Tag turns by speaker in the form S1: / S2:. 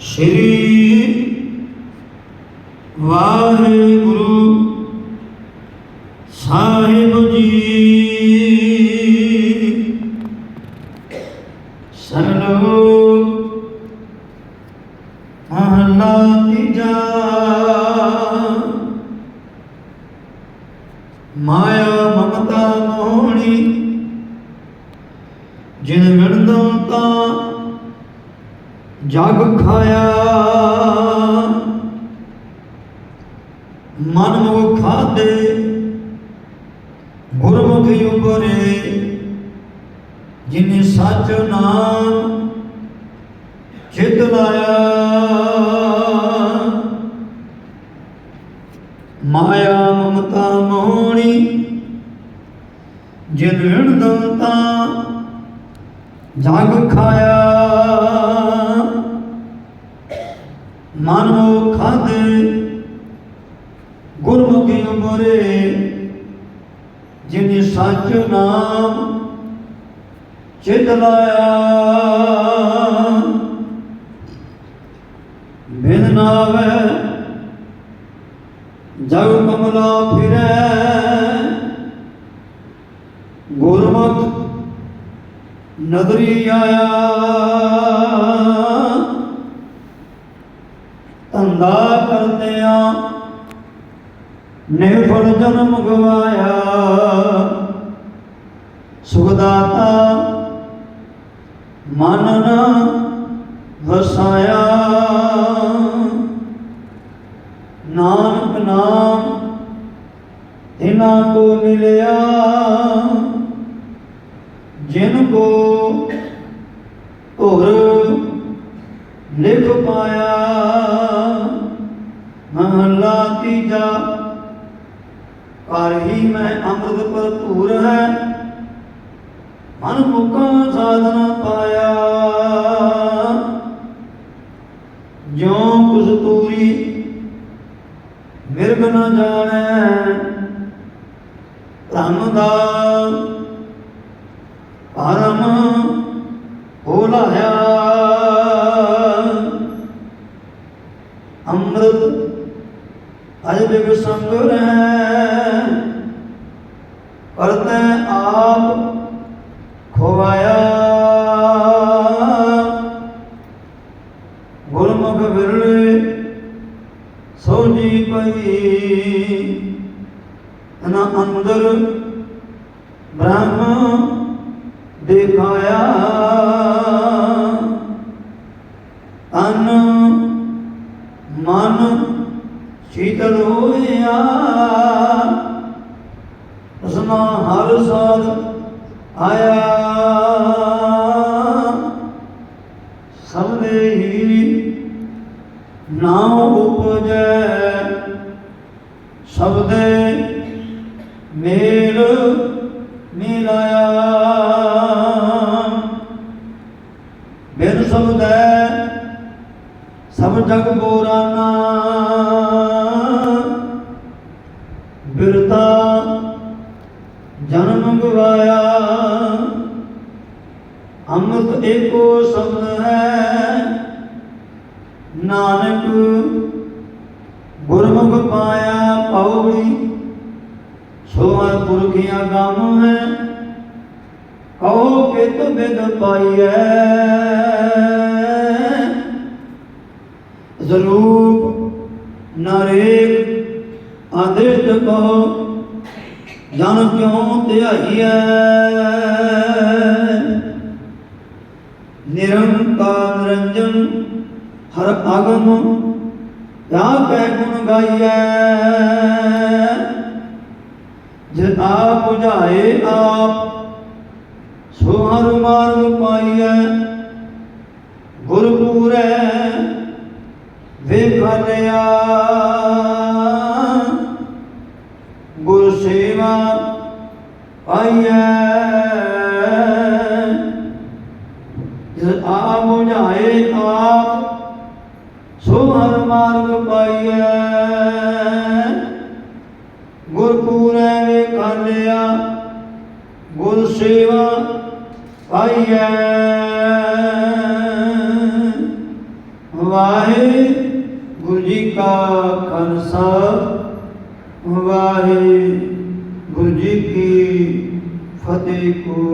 S1: ਸ਼੍ਰੀ ਵਾਹਿਗੁਰੂ ਸਾਹਿਬ ਜੀ। ਸਰਲੋ ਮਹਲਾ ਤੀਜਾ ਮਾਇਆ ਮਮਤਾ ਮੋਹਣੀ ਜਿਨ ਮਿਲਦਾ ਤਾਂ ਜਗ ਖਾਇਆ। ਮਨ ਮੁਖ ਖਾਦੇ ਗੁਰਮੁਖੀ ਉਪਰੇ, ਜਿਨੇ ਸੱਚ ਨਾਮ ਚਿਤ ਲਾਇਆ। ਮਾਇਆ ਮਮਤਾ ਮੋਹਣੀ, ਜਿਨ ಋਣ ਦੰਤਾ ਜਗ ਖਾਇਆ। ਮਨੋ ਮੋ ਗੁਰਮੁਖੀ ਉਮਰੇ ਜਿਨੇ ਸੱਚ ਨਾਮ ਚਿਤ ਲਾਇਆ। ਬਿਨ ਨਾਵੇ ਜਗ ਕਮਲਾ ਫਿਰੈ। ਗੁਰਮੁਖ ਨਦਰੀ ਆਇਆ ਧੰਦਾ ਕਰਦਿਆਂ ਨਿਰਫਲ ਜਨਮ ਗਵਾਇਆ। ਸੁਖਦਾਤਾ ਮਨ ਨ ਵਸਾਇਆ। ਨਾਨਕ ਨਾਮ ਤਿਨਾਂ ਕੋ ਮਿਲਿਆ। ਜਿਨ ਕੋ ਧੁਰ ਲਿਖ ਪਾਇਆ ਮਹਲਾ ਤੀਜਾ। ਪਰ ਹੀ ਮੈਂ ਅੰਮ੍ਰਿਤ ਭਰਪੂਰ ਹੈ, ਮਨ ਮੁਕਾ ਸਾਧਨਾ ਪਾਇਆ। ਜਿਉ ਕੁਸਤੂਰੀ ਮਿਰਗ ਨ ਜਾਣੈ ਧੰਮ ਦਾ ਪਰਮ ਹੋਲਾਇਆ ਅੰਮ੍ਰਿਤ ਅਜ ਬਿਗ ਸੰਗ ਰਹਿ ਕਰਤੈ ਆਪ ਖੋਵਾਇਆ। ਗੁਰਮੁਖ ਵਿਰਲੇ ਸੋ ਜੀ ਪਈ ਤਨਾ ਅੰਦਰ ਬ੍ਰਹਮ ਦਿਖਾਇਆ। ਤਨ ਮਨ ਸ਼ੀਤਲ ਹੋਇਆ। ਉਸਮਾ ਹਰ ਸਾਧ ਆਇਆ। ਸਭ ਦੇ ਹੀ ਨਾਮ ਉਪਜੈ। ਸਭ ਦੇ ਮੇਲ ਜਗ ਬਿਰਤਾ ਜਨਮ ਗਵਾਇਆ ਅੰਮ੍ਰਿਤ ਏਕੋ ਸ਼ਬਦ ਹੈ। ਨਾਨਕ ਗੁਰਮੁਖ ਪਾਇਆ ਪਉੜੀ ਸੋਹਰ ਪੁਰਖਿਆ ਗਮ ਹੈ। ਕਹੋ ਕਿਤ ਬਿਦ ਪਾਈਐ। ਜ਼ਰੂਪ ਨਰੇਕ ਆਦਿਸ਼ਟ ਕਹੋ, ਜਨ ਕਿਉ ਧਿਆਈਐ? ਨਿਰੰਕਾਰ ਨਿਰੰਜਨ ਹਰ ਆਗਮ ਜਾ ਕੈ ਗੁਣ ਗਾਈਐ? ਜੇ ਆਪ 부ਝਾਏ ਆਪ, ਸੋ ਹਰ ਮਾਰਗ ਪਾਈਐ। ਗੁਰ ਪੂਰੈ ਵੇਖ ਲਿਆ ਗੁਰ ਸੇਵਾ ਪਾਈਐ ਜਿਸ ਆਪ 부ਝਾਏ ਆਪ, ਸੋ ਹਰ ਮਾਰਗ ਪਾਈਐ। ਗੁਰ ਪੂਰੈ ਵੇਖ ਲਿਆ ਗੁਰ ਸੇਵਾ ਪਾਈਐ ਵਾਹਿਗੁਰੂ ਜੀ ਕਾ ਖਾਲਸਾ ਵਾਹਿਗੁਰੂ ਜੀ ਕੀ ਫਤਿਹ। ਕੋ